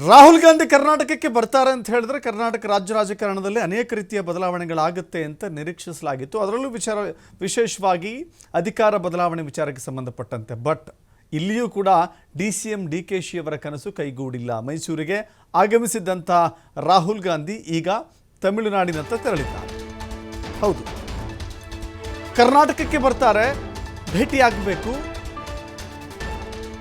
ರಾಹುಲ್ ಗಾಂಧಿ ಕರ್ನಾಟಕಕ್ಕೆ ಬರ್ತಾರೆ ಅಂತ ಹೇಳಿದ್ರೆ ಕರ್ನಾಟಕ ರಾಜ್ಯ ರಾಜಕಾರಣದಲ್ಲಿ ಅನೇಕ ರೀತಿಯ ಬದಲಾವಣೆಗಳಾಗುತ್ತೆ ಅಂತ ನಿರೀಕ್ಷಿಸಲಾಗಿತ್ತು. ಅದರಲ್ಲೂ ವಿಚಾರ, ವಿಶೇಷವಾಗಿ ಅಧಿಕಾರ ಬದಲಾವಣೆ ವಿಚಾರಕ್ಕೆ ಸಂಬಂಧಪಟ್ಟಂತೆ. ಬಟ್ ಇಲ್ಲಿಯೂ ಕೂಡ D C M, D K Shi ಅವರ ಕನಸು ಕೈಗೂಡಿಲ್ಲ. ಮೈಸೂರಿಗೆ ಆಗಮಿಸಿದ್ದಂಥ ರಾಹುಲ್ ಗಾಂಧಿ ಈಗ ತಮಿಳುನಾಡಿನತ್ತ ತೆರಳಿದ್ದಾರೆ. ಹೌದು. ಕರ್ನಾಟಕಕ್ಕೆ ಬರ್ತಾರೆ, ಭೇಟಿಯಾಗಬೇಕು.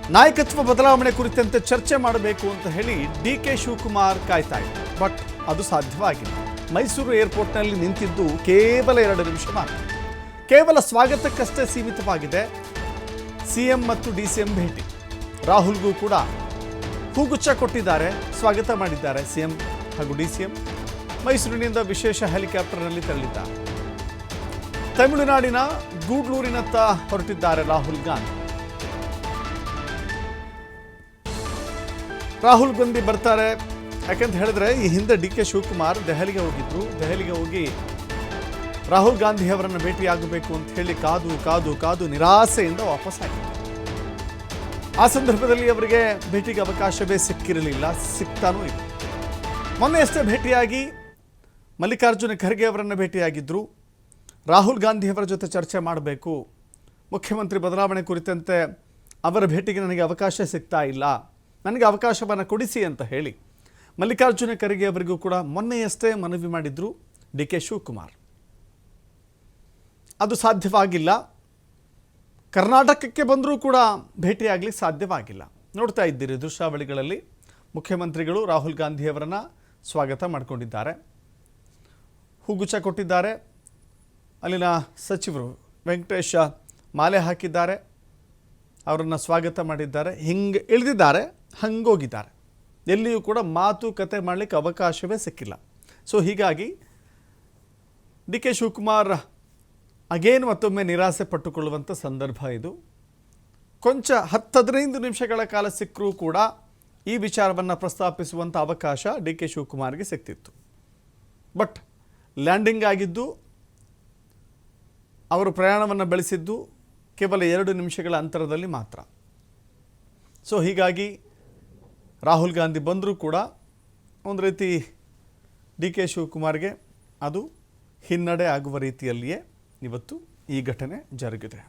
ನಾಯಕತ್ವ ಬದಲಾವಣೆ ಕುರಿತಂತೆ ಚರ್ಚೆ ಮಾಡಬೇಕು ಅಂತ ಹೇಳಿ ಡಿ ಕೆ ಶಿವಕುಮಾರ್ ಕಾಯ್ತಾ ಇದ್ದಾರೆ. ಬಟ್ ಅದು ಸಾಧ್ಯವಾಗಿಲ್ಲ ಮೈಸೂರು ಏರ್ಪೋರ್ಟ್ನಲ್ಲಿ ನಿಂತಿದ್ದು ಕೇವಲ ಎರಡು ನಿಮಿಷ ಮಾತ್ರ. ಕೇವಲ ಸ್ವಾಗತಕ್ಕಷ್ಟೇ ಸೀಮಿತವಾಗಿದೆ. ಸಿ ಎಂ ಮತ್ತು ಡಿ ಸಿ ಎಂ ಭೇಟಿ. ರಾಹುಲ್ಗೂ ಕೂಡ ಹೂಗುಚ್ಛ ಕೊಟ್ಟಿದ್ದಾರೆ. ಸ್ವಾಗತ ಮಾಡಿದ್ದಾರೆ ಸಿ ಎಂ ಹಾಗೂ ಡಿ ಸಿ ಎಂ. ಮೈಸೂರಿನಿಂದ ವಿಶೇಷ ಹೆಲಿಕಾಪ್ಟರ್ನಲ್ಲಿ ತೆರಳಿದ್ದಾರೆ. ತಮಿಳುನಾಡಿನ ಗೂಡ್ಲೂರಿನತ್ತ ಹೊರಟಿದ್ದಾರೆ ರಾಹುಲ್ ಗಾಂಧಿ. ರಾಹುಲ್ ಗಾಂಧಿ ಬರ್ತಾರೆ. ಯಾಕೆಂತ ಹೇಳಿದ್ರೆ ಈ ಹಿಂದೆ ಡಿ ಕೆ ಶಿವಕುಮಾರ್ ದೆಹಲಿಗೆ ಹೋಗಿದ್ರು. ದೆಹಲಿಗೆ ಹೋಗಿ ರಾಹುಲ್ ಗಾಂಧಿ ಅವರನ್ನು ಭೇಟಿಯಾಗಬೇಕು ಅಂತ ಹೇಳಿ ಕಾದು ಕಾದು ಕಾದು ನಿರಾಸೆಯಿಂದ ವಾಪಸ್ ಆಗಿದ್ರು ಆ ಸಂದರ್ಭದಲ್ಲಿ ಅವರಿಗೆ ಭೇಟಿಗೆ ಅವಕಾಶವೇ ಸಿಕ್ಕಿರಲಿಲ್ಲ. ಸಿಗ್ತಾನೂ ಇಲ್ಲ. ಮೊನ್ನೆ ಅಷ್ಟೇ ಭೇಟಿಯಾಗಿ ಮಲ್ಲಿಕಾರ್ಜುನ ಖರ್ಗೆ ಅವರನ್ನು ಭೇಟಿಯಾಗಿದ್ದರು ರಾಹುಲ್ ಗಾಂಧಿ ಅವರ ಜೊತೆ ಚರ್ಚೆ ಮಾಡಬೇಕು. ಮುಖ್ಯಮಂತ್ರಿ ಬದಲಾವಣೆ ಕುರಿತಂತೆ ಅವರ ಭೇಟಿಗೆ ನನಗೆ ಅವಕಾಶ ಸಿಗ್ತಾ ಇಲ್ಲ. ನನಗೆ ಅವಕಾಶವನ್ನು ಕೊಡಿಸಿ ಅಂತ ಹೇಳಿ ಮಲ್ಲಿಕಾರ್ಜುನ ಖರ್ಗೆ ಅವರಿಗೂ ಕೂಡ ಮೊನ್ನೆಯಷ್ಟೇ ಮನವಿ ಮಾಡಿದ್ರು ಡಿ ಕೆ ಶಿವಕುಮಾರ್. ಅದು ಸಾಧ್ಯವಾಗಿಲ್ಲ. ಕರ್ನಾಟಕಕ್ಕೆ ಬಂದರೂ ಕೂಡ ಭೇಟಿಯಾಗಲಿ ಸಾಧ್ಯವಾಗಿಲ್ಲ. ನೋಡ್ತಾ ಇದ್ದೀರಿ ದೃಶ್ಯಾವಳಿಗಳಲ್ಲಿ ಮುಖ್ಯಮಂತ್ರಿಗಳು ರಾಹುಲ್ ಗಾಂಧಿಯವರನ್ನು ಸ್ವಾಗತ ಮಾಡಿಕೊಂಡಿದ್ದಾರೆ. ಹೂಗುಚ್ಛ ಕೊಟ್ಟಿದ್ದಾರೆ. ಅಲ್ಲಿನ ಸಚಿವರು ವೆಂಕಟೇಶ ಮಾಲೆ ಹಾಕಿದ್ದಾರೆ. ಅವರನ್ನು ಸ್ವಾಗತ ಮಾಡಿದ್ದಾರೆ. ಹಿಂಗೆ ಇಳಿದಿದ್ದಾರೆ. ಹಂಗೋಗಿದ್ದಾರೆ. ಎಲ್ಲಿಯೂ ಕೂಡ ಮಾತುಕತೆ ಮಾಡಲಿಕ್ಕೆ ಅವಕಾಶವೇ ಸಿಕ್ಕಿಲ್ಲ. ಸೊ ಹೀಗಾಗಿ ಡಿ ಕೆ ಶಿವಕುಮಾರ್ ಅಗೇನ್ ಮತ್ತೊಮ್ಮೆ ನಿರಾಸೆ ಪಟ್ಟುಕೊಳ್ಳುವಂಥ ಸಂದರ್ಭ ಇದು. ಕೊಂಚ ಹತ್ತು ಹದಿನೈದು ನಿಮಿಷಗಳ ಕಾಲ ಸಿಕ್ಕರೂ ಕೂಡ ಈ ವಿಚಾರವನ್ನು ಪ್ರಸ್ತಾಪಿಸುವಂಥ ಅವಕಾಶ ಡಿ ಕೆ ಶಿವಕುಮಾರ್ಗೆ ಸಿಕ್ತಿತ್ತು. ಬಟ್ ಲ್ಯಾಂಡಿಂಗ್ ಆಗಿದ್ದು, ಅವರು ಪ್ರಯಾಣವನ್ನು ಬೆಳೆಸಿದ್ದು ಕೇವಲ ಎರಡು ನಿಮಿಷಗಳ ಅಂತರದಲ್ಲಿ ಮಾತ್ರ. ಸೊ ಹೀಗಾಗಿ ರಾಹುಲ್ ಗಾಂಧಿ ಬಂದರೂ ಕೂಡ ಒಂದು ರೀತಿ ಡಿ ಕೆ ಶಿವಕುಮಾರ್ಗೆ ಅದು ಹಿನ್ನಡೆ ಆಗುವ ರೀತಿಯಲ್ಲಿಯೇ ಇವತ್ತು ಈ ಘಟನೆ ಜರುಗಿದೆ.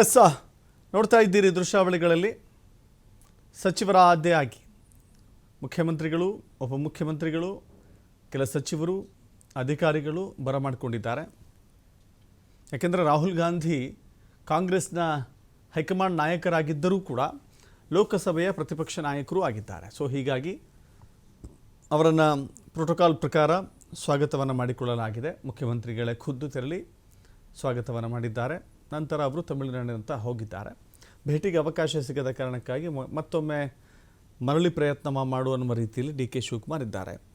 ಎಸ್ ನೋಡ್ತಾ ಇದ್ದೀರಿ ದೃಶ್ಯಾವಳಿಗಳಲ್ಲಿ ಸಚಿವರ ಆಗಿ ಮುಖ್ಯಮಂತ್ರಿಗಳು, ಉಪಮುಖ್ಯಮಂತ್ರಿಗಳು, ಕೆಲ ಸಚಿವರು, ಅಧಿಕಾರಿಗಳು ಬರಮಾಡಿಕೊಂಡಿದ್ದಾರೆ. ಯಾಕೆಂದರೆ ರಾಹುಲ್ ಗಾಂಧಿ ಕಾಂಗ್ರೆಸ್ನ ಹೈಕಮಾಂಡ್ ನಾಯಕರಾಗಿದ್ದರೂ ಕೂಡ ಲೋಕಸಭೆಯ ಪ್ರತಿಪಕ್ಷ ನಾಯಕರೂ ಆಗಿದ್ದಾರೆ. ಸೊ, ಹೀಗಾಗಿ ಅವರನ್ನು ಪ್ರೋಟೋಕಾಲ್ ಪ್ರಕಾರ ಸ್ವಾಗತವನ್ನು ಮಾಡಿಕೊಳ್ಳಲಾಗಿದೆ. ಮುಖ್ಯಮಂತ್ರಿಗಳೇ ಖುದ್ದು ತೆರಳಿ ಸ್ವಾಗತವನ್ನು ಮಾಡಿದ್ದಾರೆ. ನಂತರ ಅವರು ತಮಿಳುನಾಡಿನಂತ ಹೋಗಿದ್ದಾರೆ. ಭೇಟಿಗೆ ಅವಕಾಶ ಸಿಗದ ಕಾರಣಕ್ಕಾಗಿ ಮತ್ತೊಮ್ಮೆ ಮರಳಿ ಪ್ರಯತ್ನ ಮಾಡುವ ರೀತಿಯಲ್ಲಿ ಡಿ ಕೆ ಶಿವಕುಮಾರ್ ಇದ್ದಾರೆ.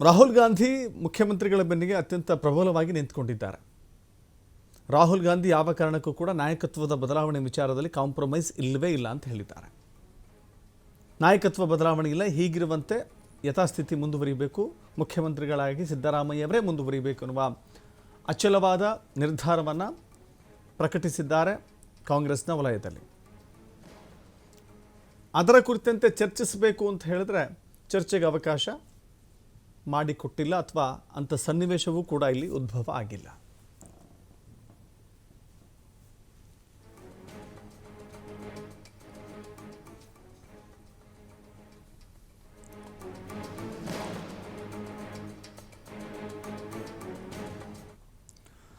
ರಾಹುಲ್ ಗಾಂಧಿ ಮುಖ್ಯಮಂತ್ರಿಗಳ ಬೆನ್ನಿಗೆ ಅತ್ಯಂತ ಪ್ರಬಲವಾಗಿ ನಿಂತ್ಕೊಂಡಿದ್ದಾರೆ. ರಾಹುಲ್ ಗಾಂಧಿ ಯಾವ ಕಾರಣಕ್ಕೂ ಕೂಡ ನಾಯಕತ್ವದ ಬದಲಾವಣೆ ವಿಚಾರದಲ್ಲಿ ಕಾಂಪ್ರಮೈಸ್ ಇಲ್ಲವೇ ಇಲ್ಲ ಅಂತ ಹೇಳಿದ್ದಾರೆ. ನಾಯಕತ್ವ ಬದಲಾವಣೆ ಇಲ್ಲ, ಹೀಗಿರುವಂತೆ ಯಥಾಸ್ಥಿತಿ ಮುಂದುವರಿಬೇಕು, ಮುಖ್ಯಮಂತ್ರಿಗಳಾಗಿ ಸಿದ್ದರಾಮಯ್ಯವರೇ ಮುಂದುವರಿಬೇಕು ಅನ್ನುವ ಅಚಲವಾದ ನಿರ್ಧಾರವನ್ನು ಪ್ರಕಟಿಸಿದ್ದಾರೆ ಕಾಂಗ್ರೆಸ್ನ ವಲಯದಲ್ಲಿ. ಅದರ ಕುರಿತಂತೆ ಚರ್ಚಿಸಬೇಕು ಅಂತ ಹೇಳಿದ್ರೆ ಚರ್ಚೆಗೆ ಅವಕಾಶ ಮಾಡಿಕೊಟ್ಟಿಲ್ಲ ಅಥವಾ ಅಂಥ ಸನ್ನಿವೇಶವೂ ಕೂಡ ಇಲ್ಲಿ ಉದ್ಭವ ಆಗಿಲ್ಲ.